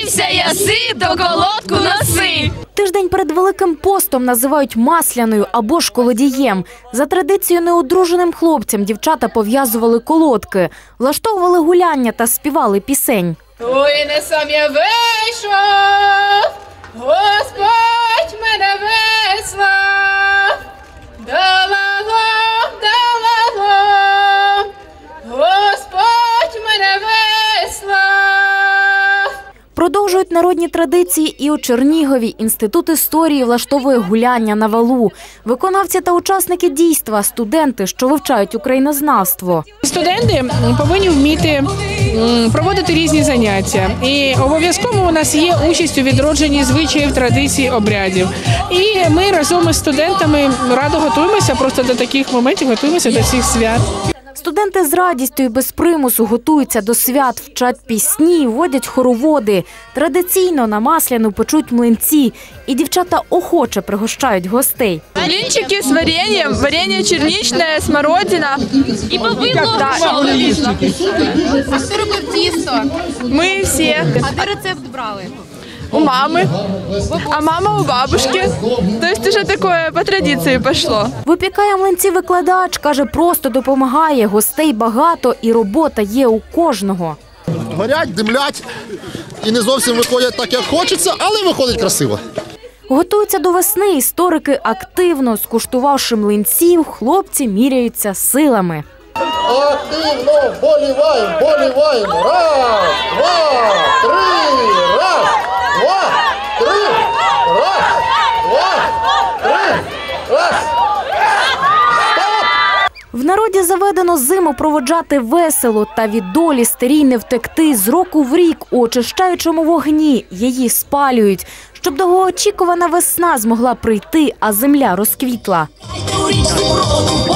Наївся яси, до колодку носи. Тиждень перед Великим постом називають масляною або ж колодієм. За традицією неодруженим хлопцям дівчата пов'язували колодки, влаштовували гуляння та співали пісень. Ой, не сам я вийшов, Продовжують народні традиції і у Чернігові. Інститут історії влаштовує гуляння на валу. Виконавці та учасники дійства, студенти, що вивчають українознавство. Студенти повинні вміти проводити різні заняття, і обов'язково у нас є участь у відродженні звичаїв, традицій, обрядів. І ми разом із студентами радо готуємося просто до таких моментів, готуємося до цих свят. Студенти з радістю і без примусу готуються до свят, вчать пісні, водять хороводи. Традиційно на масляну печуть млинці, і дівчата охоче пригощають гостей. Блинчики с вареньем, варенье черничное, смородина. І повидло Да. Хто робив тісто? Мы все А де рецепт брали? У мамы, а мама у бабушки. То есть уже такое по традиции пошло. Випікає млинці викладач, каже, просто допомагає. Гостей багато і робота є у кожного. горять, димлять і не зовсім виходять так, як хочеться, але виходить красиво. Готуються до весни. Історики активно скуштувавши млинців, хлопці міряються силами. Активно боліваємо, боліваємо. Раз, народі заведено зиму проводжати весело та від долі старій не втекти з року в рік у очищаючому вогні. Її спалюють, щоб довгоочікувана весна змогла прийти, а земля розквітла. воду,